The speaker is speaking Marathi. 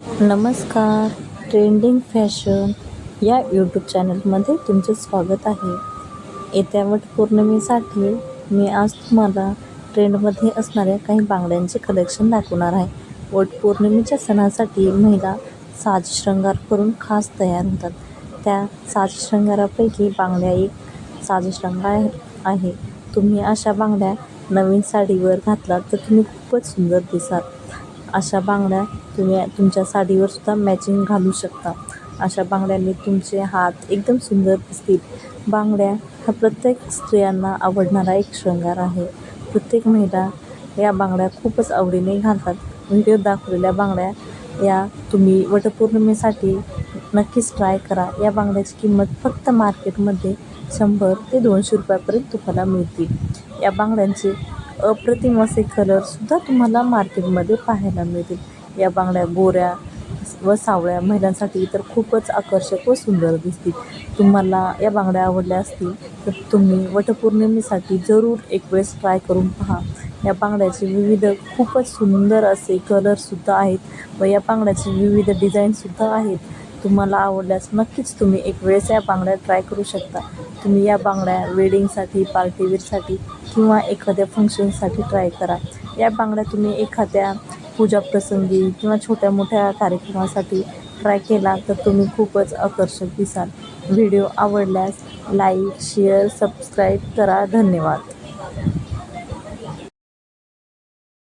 नमस्कार ट्रेंडिंग फॅशन या यूट्यूब चॅनलमध्ये तुमचे स्वागत आहे. येत्या वटपौर्णिमेसाठी मी आज तुम्हाला ट्रेंडमध्ये असणाऱ्या काही बांगड्यांचे कलेक्शन दाखवणार आहे. वटपौर्णिमेच्या सणासाठी महिला साज शृंगार करून खास तयार होतात. त्या साज शृंगारापैकी बांगड्या एक साज शृंगार आहे. तुम्ही अशा बांगड्या नवीन साडीवर घातलात तर तुम्ही खूपच सुंदर दिसाल. अशा बांगड्या तुम्ही तुमच्या साडीवर सुद्धा मॅचिंग घालू शकता. अशा बांगड्यांनी तुमचे हात एकदम सुंदर दिसतील. बांगड्या हा प्रत्येक स्त्रियांना आवडणारा एक शृंगार आहे. प्रत्येक महिला या बांगड्या खूपच आवडीने घालतात. व्हिडिओ दाखवलेल्या बांगड्या या तुम्ही वटपौर्णिमेसाठी नक्कीच ट्राय करा. या बांगड्याची किंमत फक्त मार्केटमध्ये शंभर ते दोनशे रुपयापर्यंत तुम्हाला मिळतील. या बांगड्यांचे अप्रतिम असे कलरसुद्धा तुम्हाला मार्केटमध्ये पाहायला मिळतील. या बांगड्या गोऱ्या व सावळ्या महिलांसाठी तर खूपच आकर्षक व सुंदर दिसतील. तुम्हाला या बांगड्या आवडल्या असतील तर तुम्ही वटपौर्णिमेसाठी जरूर एक वेळेस ट्राय करून पहा. या बांगड्याचे विविध खूपच सुंदर असे कलरसुद्धा आहेत व या बांगड्याचे विविध डिझाईनसुद्धा आहेत. तुम्हाला आवडल्यास नक्कीच तुम्ही एक वेळेस या बांगड्या ट्राय करू शकता. तुम्ही या बांगड्या वेडिंगसाठी पार्टीवेअरसाठी किंवा एखाद्या फंक्शनसाठी ट्राय करा. या बांगड्या तुम्ही एखाद्या पूजाप्रसंगी किंवा छोट्या मोठ्या कार्यक्रमासाठी ट्राय केला तर तुम्ही खूपच आकर्षक दिसाल. व्हिडिओ आवडल्यास लाईक शेअर सबस्क्राईब करा. धन्यवाद.